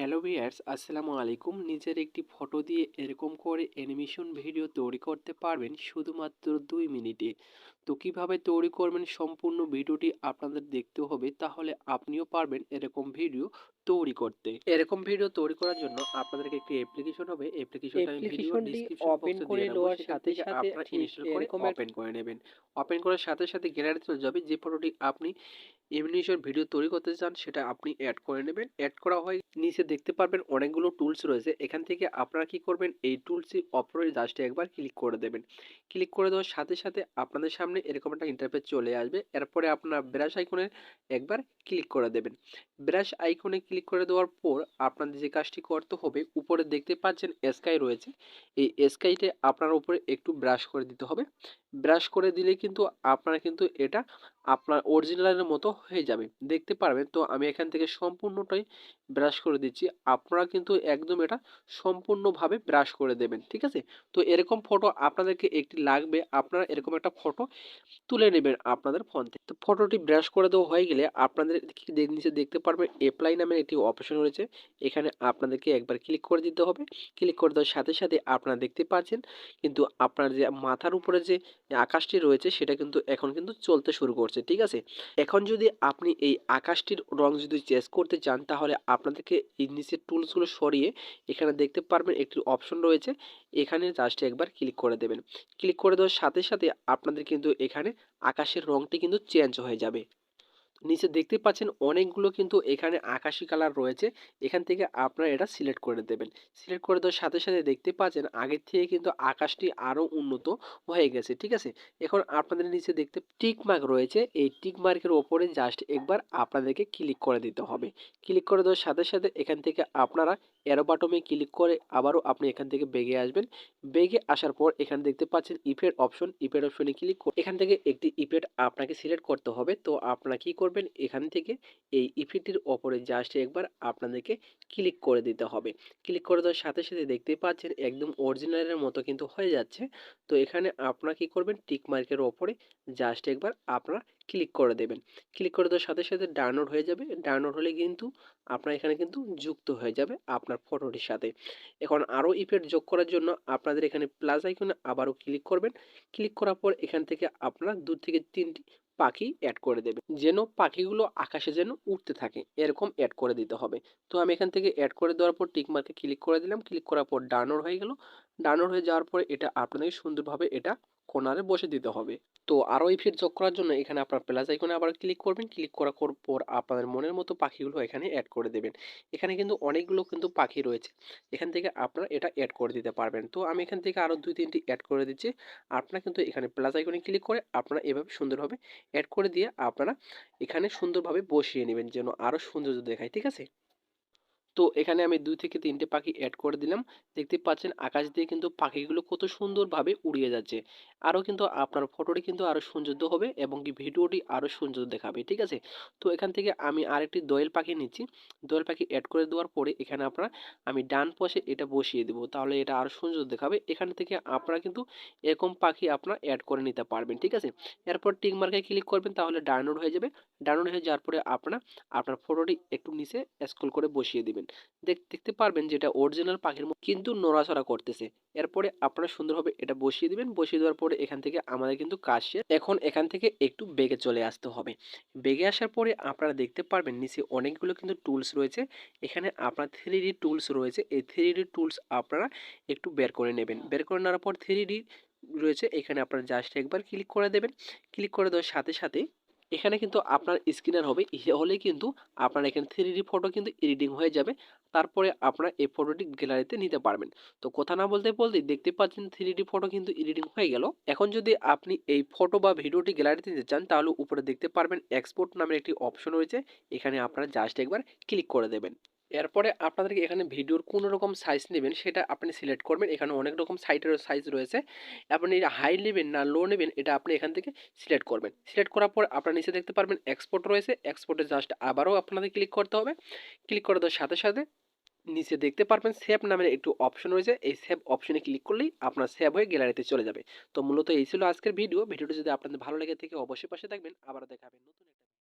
Hello viewers আসসালামু আলাইকুম। নিজের একটি ফটো দিয়ে এরকম করে অ্যানিমেশন ভিডিও তৈরি করতে পারবেন শুধুমাত্র দুই মিনিটে। তো কীভাবে তৈরি করবেন সম্পূর্ণ ভিডিওটি আপনাদের দেখতে হবে তাহলে আপনিও পারবেন এরকম ভিডিও তৈরি করতে। এরকম ভিডিও তৈরি করার জন্য আপনাদেরকে একটি অ্যাপ্লিকেশন হবে অ্যাপ্লিকেশনটা আমি ভিডিও ডেসক্রিপশন ওপেন করে নেওয়ার সাথে সাথে আপনারা ঠিক ইনস্টল করে ওপেন করে নেবেন। ওপেন করার সাথে সাথে গ্যালারিতে চলে যাবে যে ফটোটি আপনি এমনিশন ভিডিও তৈরি করতে চান সেটা আপনি অ্যাড করে নেবেন। অ্যাড করা হয় নিচে দেখতে পারবেন অনেকগুলো টুলস রয়েছে এখান থেকে আপনারা কি করবেন এই টুলসই অপরে জাস্টে একবার ক্লিক করে দেবেন। ক্লিক করে দেওয়ার সাথে সাথে আপনাদের সামনে এরকম একটা ইন্টারফেস চলে আসবে। এরপরে আপনার ব্রাশ আইকনে একবার ক্লিক করে দেবেন। ব্রাশ আইকনে ক্লিক করে দেওয়ার পর আপনাদের যে কাজটি করতে হবে, উপরে দেখতে পাচ্ছেন স্কাই রয়েছে। এই স্কাইতে আপনার উপরে একটু ব্রাশ করে দিতে হবে। ব্রাশ করে দিলে কিন্তু আপনারা কিন্তু এটা আপনার অরিজিনালের মতো হয়ে যাবে। দেখতে পারবেন, তো আমি এখান থেকে সম্পূর্ণটাই ব্রাশ করে দিচ্ছি। আপনারা কিন্তু একদম এটা সম্পূর্ণভাবে ব্রাশ করে দেবেন, ঠিক আছে? তো এরকম ফটো আপনাদেরকে একটি লাগবে, আপনারা এরকম একটা ফটো তুলে নেবেন আপনাদের ফোন থেকে। তো ফটোটি ব্রাশ করে দেওয়া হয়ে গেলে আপনাদের নিচে দেখতে পারবেন অ্যাপ্লাই নামের একটি অপশন রয়েছে। এখানে আপনাদেরকে একবার ক্লিক করে দিতে হবে। ক্লিক করে দেওয়ার সাথে সাথে আপনারা দেখতে পাচ্ছেন, কিন্তু আপনার যে মাথার উপরে যে আকাশটি রয়েছে, সেটা কিন্তু এখন কিন্তু চলতে শুরু করছে ঠিক আছে? এখন যদি আপনি এই আকাশটির রং যদি চেঞ্জ করতে চান, তাহলে আপনাদেরকে এই টুলসগুলো সরিয়ে এখানে দেখতে পারবেন একটি অপশন রয়েছে। এখানে জাস্ট একবার ক্লিক করে দেবেন। ক্লিক করে দেওয়ার সাথে সাথে আপনাদের কিন্তু এখানে আকাশের রংটি কিন্তু চেঞ্জ হয়ে যাবে। নিচে দেখতে পাচ্ছেন অনেকগুলো কিন্তু এখানে আকাশি কালার রয়েছে। এখান থেকে আপনারা এটা সিলেক্ট করে দেবেন। সিলেক্ট করে দেওয়ার সাথে সাথে দেখতে পাচ্ছেন আগের থেকে কিন্তু আকাশটি আরও উন্নত হয়ে গেছে, ঠিক আছে? এখন আপনাদের নিচে দেখতে টিক মার্ক রয়েছে। এই টিক মার্কের ওপরে জাস্ট একবার আপনাদেরকে ক্লিক করে দিতে হবে। ক্লিক করে দেওয়ার সাথে সাথে এখান থেকে আপনারা এরো বাটমে ক্লিক করে আবারও আপনি এখান থেকে বেগে আসবেন। বেগে আসার পর এখানে দেখতে পাচ্ছেন ইফের অপশন ইফের অপশনে ক্লিক করে এখান থেকে একটি ইফেক্ট আপনাকে সিলেক্ট করতে হবে। তো আপনারা কী করবেন? এখান থেকে এই ইফেক্টটির ওপরে জাস্ট একবার আপনাদেরকে ক্লিক করে দিতে হবে। ক্লিক করে দেওয়ার সাথে সাথে দেখতে পাচ্ছেন একদম অরিজিনালের মতো কিন্তু হয়ে যাচ্ছে। তো এখানে আপনারা কি করবেন টিক মার্কের ওপরে জাস্ট একবার আপনারা ক্লিক করে দেবেন। ক্লিক করে দেওয়ার সাথে সাথে ডাউনলোড হয়ে যাবে। ডাউনলোড হলে কিন্তু আপনার এখানে কিন্তু যুক্ত হয়ে যাবে আপনার ফটোটির সাথে। এখন আরও ইফেক্ট যোগ করার জন্য আপনাদের এখানে প্লাস আইকনে আবারও ক্লিক করবেন। ক্লিক করার পর এখান থেকে আপনারা দু থেকে তিনটি পাখি অ্যাড করে দেবে। যেন পাখিগুলো আকাশে যেন উঠতে থাকে, এরকম অ্যাড করে দিতে হবে। তো আমি এখান থেকে অ্যাড করে দেওয়ার পর টিক মার্কে ক্লিক করে দিলাম। ক্লিক করার পর ডানোর হয়ে গেল। ডানোর হয়ে যাওয়ার পরে এটা আপনাদের সুন্দরভাবে এটা কোনারে বসে দিতে হবে। তো আরও ইফেক্ট যোগ করার জন্য এখানে আপনার প্লাস আইকনে আবার ক্লিক করবেন। ক্লিক করার পর আপনাদের মনের মতো পাখিগুলো এখানে অ্যাড করে দেবেন। এখানে কিন্তু অনেকগুলো কিন্তু পাখি রয়েছে। এখান থেকে আপনারা এটা অ্যাড করে দিতে পারবেন। তো আমি এখান থেকে আরও দুই, তিনটি অ্যাড করে দিচ্ছি। আপনারা কিন্তু এখানে প্লাস আইকনে ক্লিক করে আপনারা এভাবে সুন্দরভাবে অ্যাড করে দিয়ে আপনারা এখানে সুন্দরভাবে বসিয়ে নেবেন যেন আরও সৌন্দর্য দেখায়। ঠিক আছে? তো এখানে আমি দুই থেকে তিনটে পাখি অ্যাড করে দিলাম। দেখতে পাচ্ছেন আকাশ দিয়ে কিন্তু পাখিগুলো কত সুন্দরভাবে উড়িয়ে যাচ্ছে। আরও কিন্তু আপনার ফটোটি কিন্তু আরও সৌন্দর্য হবে এবং কি ভিডিওটি আরও সৌন্দর্য দেখাবে, ঠিক আছে? তো এখান থেকে আমি আরেকটি দোয়েল পাখি নিচ্ছি। দোয়েল পাখি অ্যাড করে দেওয়ার পরে এখানে আপনারা আমি ডান পাশে এটা বসিয়ে দেবো, তাহলে এটা আরও সৌন্দর্য দেখাবে। এখান থেকে আপনারা কিন্তু এরকম পাখি আপনারা অ্যাড করে নিতে পারবেন, ঠিক আছে? এরপর টিক মার্কে ক্লিক করবেন, তাহলে ডাউনলোড হয়ে যাবে। ডাউনলোড হয়ে যাওয়ার পরে আপনারা, আপনার ফটোটি একটু নিচে স্ক্রল করে বসিয়ে দিবেন। দেখ, দেখতে পারবেন যেটা অরিজিনাল পাখির কিন্তু নড়াচড়া করতেছে। এরপরে আপনারা সুন্দরভাবে এটা বসিয়ে দিবেন। বসিয়ে দেওয়ার পরে এখান থেকে আমাদের কিন্তু কাজ শেষ। এখন এখান থেকে একটু বেগে চলে আসতে হবে। বেগে আসার পরে আপনারা দেখতে পারবেন নিচে অনেকগুলো কিন্তু টুলস রয়েছে। এখানে আপনার থ্রি ডি টুলস রয়েছে। এই থ্রি ডি টুলস আপনারা একটু বের করে নেবেন। বের করে নেওয়ার পর থ্রি ডি রয়েছে। এখানে আপনারা জাস্ট একবার ক্লিক করে দেবেন। ক্লিক করে দেওয়ার সাথে সাথে এখানে কিন্তু আপনার স্ক্রিনার হবে হলে কিন্তু আপনার এখানে থ্রি ডি ফটো কিন্তু এডিটিং হয়ে যাবে। তারপরে আপনার এই ফটোটি গ্যালারিতে নিতে পারবেন। তো কথা না বলতে বলতে দেখতে পাচ্ছেন থ্রি ডি ফটো কিন্তু এডিটিং হয়ে গেল। এখন যদি আপনি এই ফটো বা ভিডিওটি গ্যালারিতে নিতে চান, তাহলে উপরে দেখতে পারবেন এক্সপোর্ট নামের একটি অপশন রয়েছে। এখানে আপনারা জাস্ট একবার ক্লিক করে দেবেন। এরপরে আপনাদেরকে এখানে ভিডিওর কোন রকম সাইজ নেবেন সেটা আপনি সিলেক্ট করবেন। এখানে অনেক রকম সাইটের সাইজ রয়েছে। আপনি হাই নেবেন না লো নেবেন, এটা আপনি এখান থেকে সিলেক্ট করবেন। সিলেক্ট করার পর আপনার নিচে দেখতে পারবেন এক্সপোর্ট রয়েছে। এক্সপোর্টে জাস্ট আবারও আপনাদের ক্লিক করতে হবে। ক্লিক করে দেওয়ার সাথে সাথে নিচে দেখতে পারবেন সেভ নামের একটু অপশন রয়েছে। এই সেভ অপশনে ক্লিক করলেই আপনার সেভ হয়ে গ্যালারিতে চলে যাবে। তো মূলত এই ছিল আজকের ভিডিও ভিডিওটি যদি আপনাদের ভালো লেগে থাকে অবশ্যই পাশে থাকবেন। আবার দেখাবেন নতুন